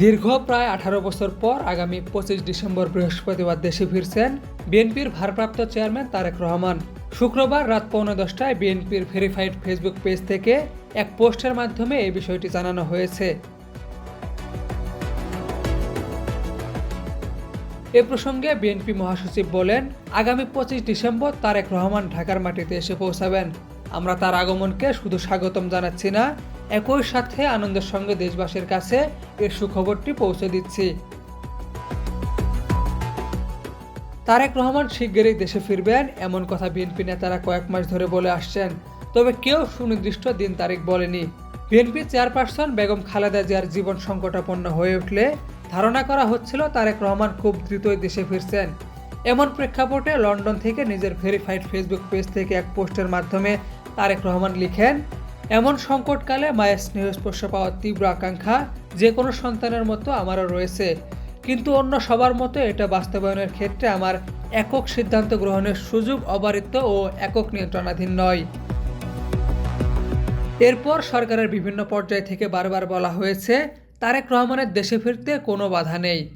দীর্ঘ প্রায় আঠারো বছর পর আগামী পঁচিশ ডিসেম্বর বৃহস্পতিবার দেশে ফিরছেন বিএনপির ভারপ্রাপ্ত চেয়ারম্যান তারেক রহমান। শুক্রবার রাত পৌনে দশটায় বিএনপির ভেরিফাইড ফেসবুক পেজ থেকে এক পোস্টের মাধ্যমে এই বিষয়টি জানানো হয়েছে। এ প্রসঙ্গে বিএনপি মহাসচিব বলেন, আগামী পঁচিশ ডিসেম্বর তারেক রহমান ঢাকার মাটিতে এসে পৌঁছাবেন। আমরা তার আগমনকে শুধু স্বাগতম জানাচ্ছি না একই সাথে আনন্দের সঙ্গে দেশবাসীর কাছে এর সুখবরটি পৌঁছে দিচ্ছি। তারেক রহমান শিগগিরই দেশে ফিরবেন, এমন কথা বিএনপি নেতারা কয়েক মাস ধরে বলে আসছেন। তবে কেউ সুনির্দিষ্ট দিন তারিখ বলেনি। বিএনপি চেয়ারপারসন বেগম খালেদা জিয়ার জীবন সংকটাপন্ন হয়ে উঠলে ধারণা করা হচ্ছিল তারেক রহমান খুব দ্রুতই দেশে ফিরছেন। এমন প্রেক্ষাপটে লন্ডন থেকে নিজের ভেরিফাইড ফেসবুক পেজ থেকে এক পোস্টের মাধ্যমে তারেক রহমান লিখেন এমন সংকটকালে মায়ের স্নেহস্পর্শ পাওয়ার তীব্র আকাঙ্ক্ষা যে কোনো সন্তানের মতো আমারও রয়েছে। কিন্তু অন্য সবার মতো এটা বাস্তবায়নের ক্ষেত্রে আমার একক সিদ্ধান্ত গ্রহণের সুযোগ অবারিত ও একক নিয়ন্ত্রণাধীন নয়। এরপর সরকারের বিভিন্ন পর্যায় থেকে বারবার বলা হয়েছে, তারেক রহমানের দেশে ফিরতে কোনো বাধা নেই।